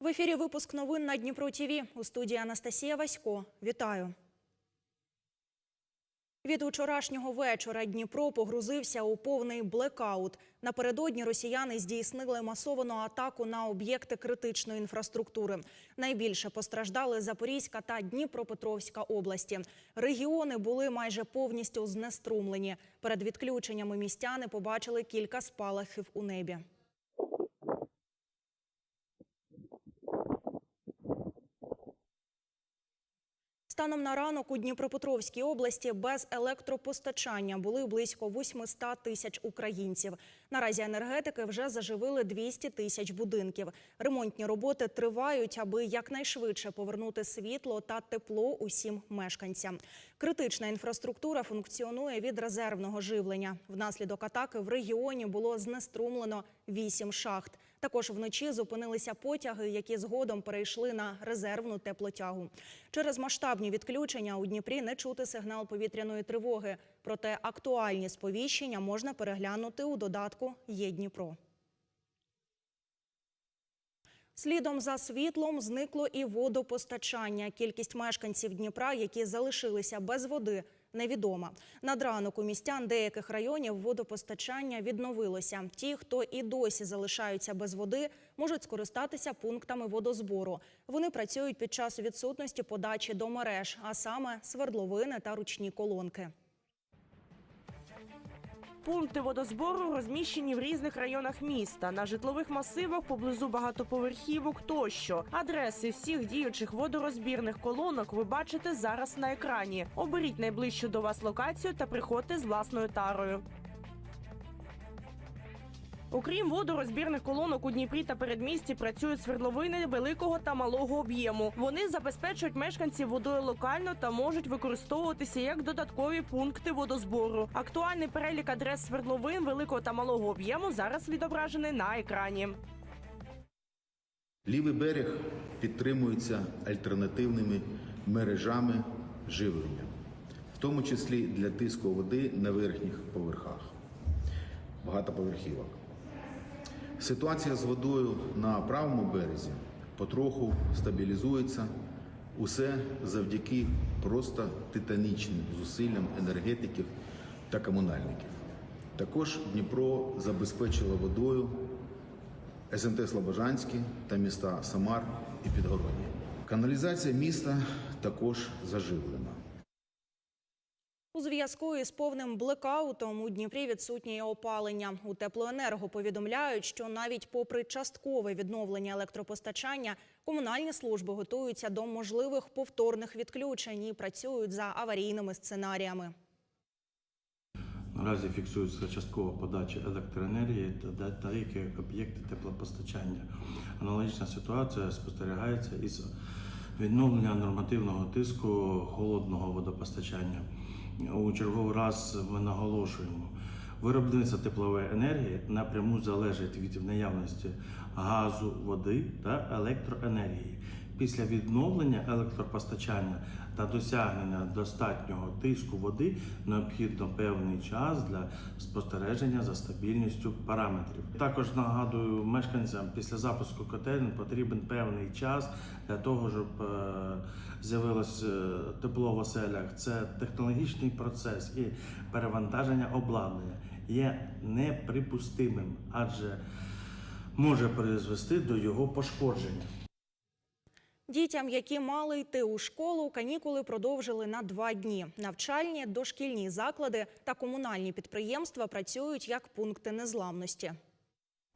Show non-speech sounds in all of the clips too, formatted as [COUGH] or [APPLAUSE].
В ефірі випуск новин на Дніпро ТІВІ. У студії Анастасія Васько. Вітаю. Від учорашнього вечора Дніпро погрузився у повний блекаут. Напередодні росіяни здійснили масовану атаку на об'єкти критичної інфраструктури. Найбільше постраждали Запорізька та Дніпропетровська області. Регіони були майже повністю знеструмлені. Перед відключеннями містяни побачили кілька спалахів у небі. Станом на ранок у Дніпропетровській області без електропостачання були близько 800 тисяч українців. Наразі енергетики вже заживили 200 тисяч будинків. Ремонтні роботи тривають, аби якнайшвидше повернути світло та тепло усім мешканцям. Критична інфраструктура функціонує від резервного живлення. Внаслідок атаки в регіоні було знеструмлено 8 шахт. Також вночі зупинилися потяги, які згодом перейшли на резервну теплотягу. Через масштабні відключення у Дніпрі не чути сигнал повітряної тривоги. Проте актуальні сповіщення можна переглянути у додатку «Є Дніпро». Слідом за світлом зникло і водопостачання. Кількість мешканців Дніпра, які залишилися без води, невідома. Над ранок у містян деяких районів водопостачання відновилося. Ті, хто і досі залишаються без води, можуть скористатися пунктами водозбору. Вони працюють під час відсутності подачі до мереж, а саме свердловини та ручні колонки. Пункти водозбору розміщені в різних районах міста, на житлових масивах поблизу багатоповерхівок тощо. Адреси всіх діючих водорозбірних колонок ви бачите зараз на екрані. Оберіть найближчу до вас локацію та приходьте з власною тарою. Окрім водорозбірних колонок у Дніпрі та передмісті працюють свердловини великого та малого об'єму. Вони забезпечують мешканців водою локально та можуть використовуватися як додаткові пункти водозбору. Актуальний перелік адрес свердловин великого та малого об'єму зараз відображений на екрані. Лівий берег підтримується альтернативними мережами живлення, в тому числі для тиску води на верхніх поверхах багатоповерхівок. Ситуація з водою на правому березі потроху стабілізується. Усе завдяки просто титанічним зусиллям енергетиків та комунальників. Також Дніпро забезпечило водою СМТ Слобожанське та міста Самар і Підгородні. Каналізація міста також заживлена. У зв'язку із повним блекаутом у Дніпрі відсутнє опалення. У теплоенерго повідомляють, що навіть попри часткове відновлення електропостачання, комунальні служби готуються до можливих повторних відключень і працюють за аварійними сценаріями. Наразі фіксується часткова подача електроенергії та деякі об'єкти теплопостачання. Аналогічна ситуація спостерігається із відновлення нормативного тиску холодного водопостачання. У черговий раз ми наголошуємо. Виробництво теплової енергії напряму залежить від наявності газу, води та електроенергії. Після відновлення електропостачання та досягнення достатнього тиску води необхідно певний час для спостереження за стабільністю параметрів. Також нагадую мешканцям після запуску котельень потрібен певний час для того, щоб е, з'явилось е, тепло в оселях. Це технологічний процес і перевантаження обладнання є неприпустимим, адже може призвести до його пошкодження. Дітям, які мали йти у школу, канікули продовжили на два дні. Навчальні, дошкільні заклади та комунальні підприємства працюють як пункти незламності.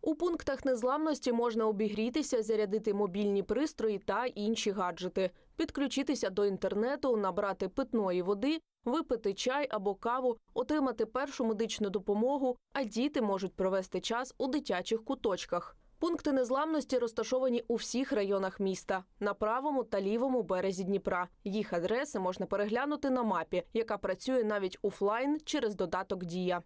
У пунктах незламності можна обігрітися, зарядити мобільні пристрої та інші гаджети, підключитися до інтернету, набрати питної води, випити чай або каву, отримати першу медичну допомогу, а діти можуть провести час у дитячих куточках. Пункти незламності розташовані у всіх районах міста на правому та лівому березі Дніпра. Їх адреси можна переглянути на мапі, яка працює навіть офлайн через додаток Дія.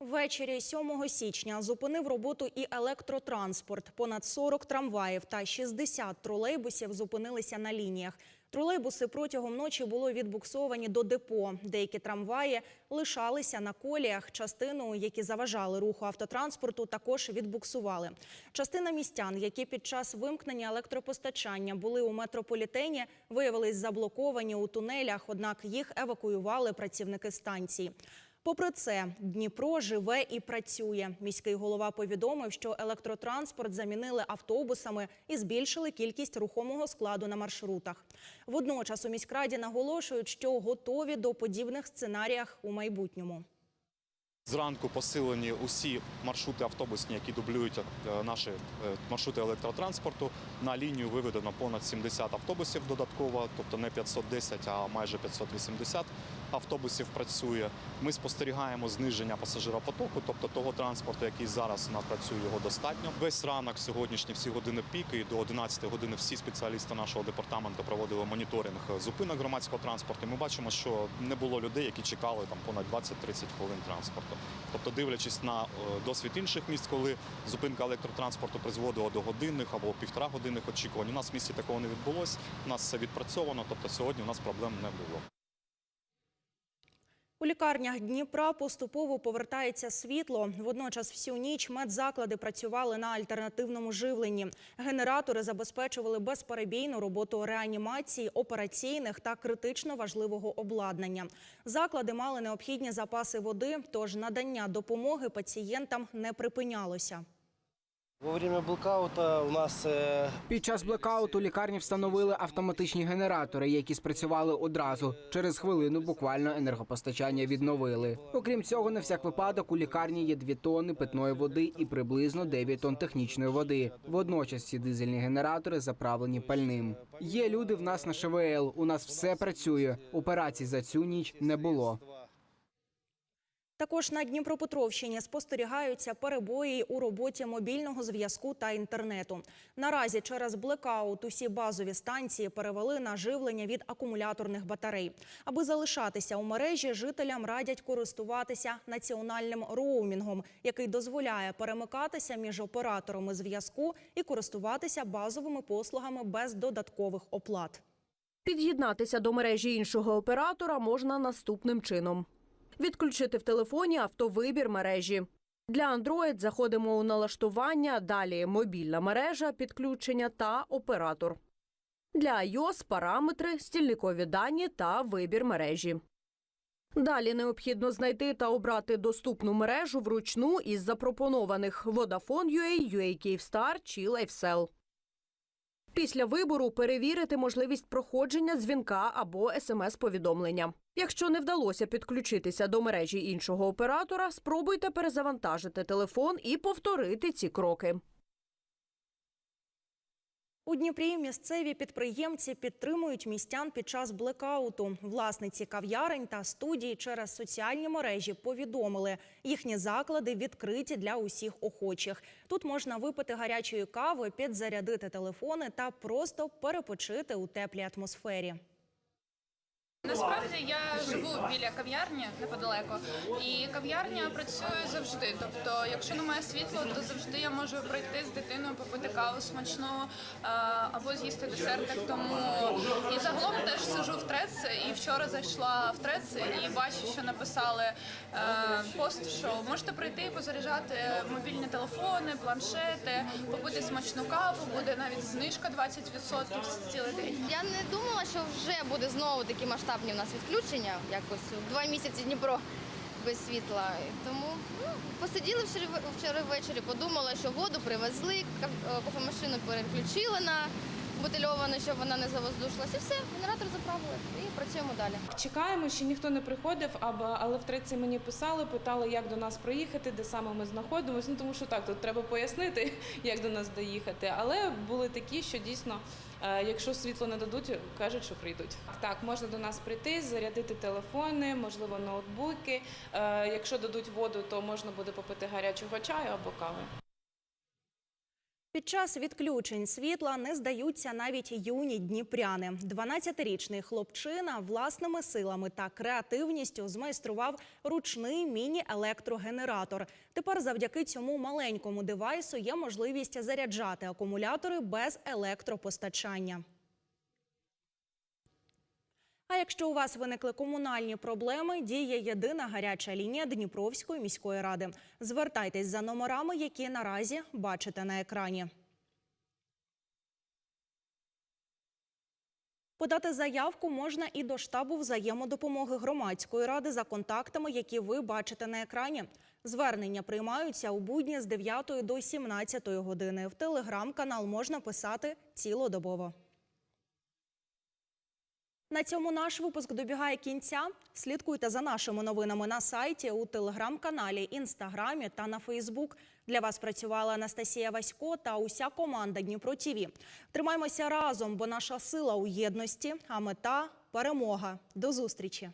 Ввечері 7 січня зупинив роботу і електротранспорт. Понад 40 трамваїв та 60 тролейбусів зупинилися на лініях. Тролейбуси протягом ночі були відбуксовані до депо. Деякі трамваї лишалися на коліях. Частину, які заважали руху автотранспорту, також відбуксували. Частина містян, які під час вимкнення електропостачання були у метрополітені, виявились заблоковані у тунелях, однак їх евакуювали працівники станції. Попри це, Дніпро живе і працює. Міський голова повідомив, що електротранспорт замінили автобусами і збільшили кількість рухомого складу на маршрутах. Водночас у міськраді наголошують, що готові до подібних сценаріях у майбутньому. Зранку посилені усі маршрути автобусні, які дублюють е, наші е, маршрути електротранспорту. На лінію виведено понад 70 автобусів додатково, тобто не 510, а майже 580 автобусів працює. Ми спостерігаємо зниження пасажиропотоку, тобто того транспорту, який зараз у нас працює, його достатньо. Весь ранок сьогоднішні всі години піки і до 11 години всі спеціалісти нашого департаменту проводили моніторинг зупинок громадського транспорту. Ми бачимо, що не було людей, які чекали там понад 20-30 хвилин транспорту. Тобто, дивлячись на е, досвід інших міст, коли зупинка електротранспорту призводила до годинних або півтора годинних очікувань. У нас в місті такого не відбулося. У нас все відпрацьовано, тобто сьогодні у нас проблем не було. У лікарнях Дніпра поступово повертається світло. Водночас всю ніч медзаклади працювали на альтернативному живленні. Генератори забезпечували безперебійну роботу реанімації, операційних та критично важливого обладнання. Заклади мали необхідні запаси води, тож надання допомоги пацієнтам не припинялося. Блокаута у нас е, Під час блекауту лікарні встановили автоматичні генератори, які спрацювали одразу. Через хвилину буквально енергопостачання відновили. Окрім цього, на всяк випадок у лікарні є 2 тонни питної води і приблизно 9 тонн технічної води. Водночас ці дизельні генератори заправлені пальним. Є люди в нас на ШВЛ. У нас все працює. Операцій за цю ніч не було. Також на Дніпропетровщині спостерігаються перебої у роботі мобільного зв'язку та інтернету. Наразі через блекаут усі базові станції перевели на живлення від акумуляторних батарей. Аби залишатися у мережі, жителям радять користуватися національним роумінгом, який дозволяє перемикатися між операторами зв'язку і користуватися базовими послугами без додаткових оплат. Під'єднатися до мережі іншого оператора можна наступним чином: відключити в телефоні автовибір мережі. Для Android заходимо у налаштування, далі мобільна мережа, підключення та оператор. Для iOS параметри, стільникові дані та вибір мережі. Далі необхідно знайти та обрати доступну мережу вручну із запропонованих Vodafone.ua, UA Kyivstar чи LifeCell. Після вибору перевірити можливість проходження дзвінка або смс-повідомлення. Якщо не вдалося підключитися до мережі іншого оператора, спробуйте перезавантажити телефон і повторити ці кроки. У Дніпрі місцеві підприємці підтримують містян під час блекауту. Власниці кав'ярень та студії через соціальні мережі повідомили, їхні заклади відкриті для усіх охочих. Тут можна випити гарячої кави, підзарядити телефони та просто перепочити у теплій атмосфері. Насправді я живу біля кав'ярні неподалеку, і кав'ярня працює завжди. Тобто, якщо немає світла, то завжди я можу прийти з дитиною, попити каву смачну або з'їсти десертик. Тому і загалом теж сижу в трец. І вчора зайшла в трец і бачу, що написали е, пост, що можете прийти і позаряджати мобільні телефони, планшети, попити смачну каву. Буде навіть знижка 20% цілий день. Я не думала, що вже буде знову такі масштабні в нас відключення. Якось два місяці Дніпро без світла. Тому ну, посиділи вчора, ввечері, подумала, що воду привезли, е, кофемашину переключили на бутильовану, щоб вона не завоздушилася. І все, генератор заправили і працюємо далі. Чекаємо, ще ніхто не приходив, але в мені писали, питали, як до нас приїхати, де саме ми знаходимося. Ну тому що так, тут треба пояснити, [LAUGHS] як до нас доїхати. Але були такі, що дійсно, якщо світло не дадуть, кажуть, що прийдуть. Так, можна до нас прийти, зарядити телефони, можливо, ноутбуки. Е, Якщо дадуть воду, то можна буде попити гарячого чаю або кави. Під час відключень світла не здаються навіть юні дніпряни. 12-річний хлопчина власними силами та креативністю змайстрував ручний міні-електрогенератор. Тепер завдяки цьому маленькому девайсу є можливість заряджати акумулятори без електропостачання. Якщо у вас виникли комунальні проблеми, діє єдина гаряча лінія Дніпровської міської ради. Звертайтесь за номерами, які наразі бачите на екрані. Подати заявку можна і до штабу взаємодопомоги громадської ради за контактами, які ви бачите на екрані. Звернення приймаються у будні з 9 до 17 години. В телеграм-канал можна писати цілодобово. На цьому наш випуск добігає кінця. Слідкуйте за нашими новинами на сайті, у телеграм-каналі, інстаграмі та на Фейсбук. Для вас працювала Анастасія Васько та уся команда Дніпро ТІВІ. Тримаймося разом, бо наша сила у єдності, а мета перемога. До зустрічі.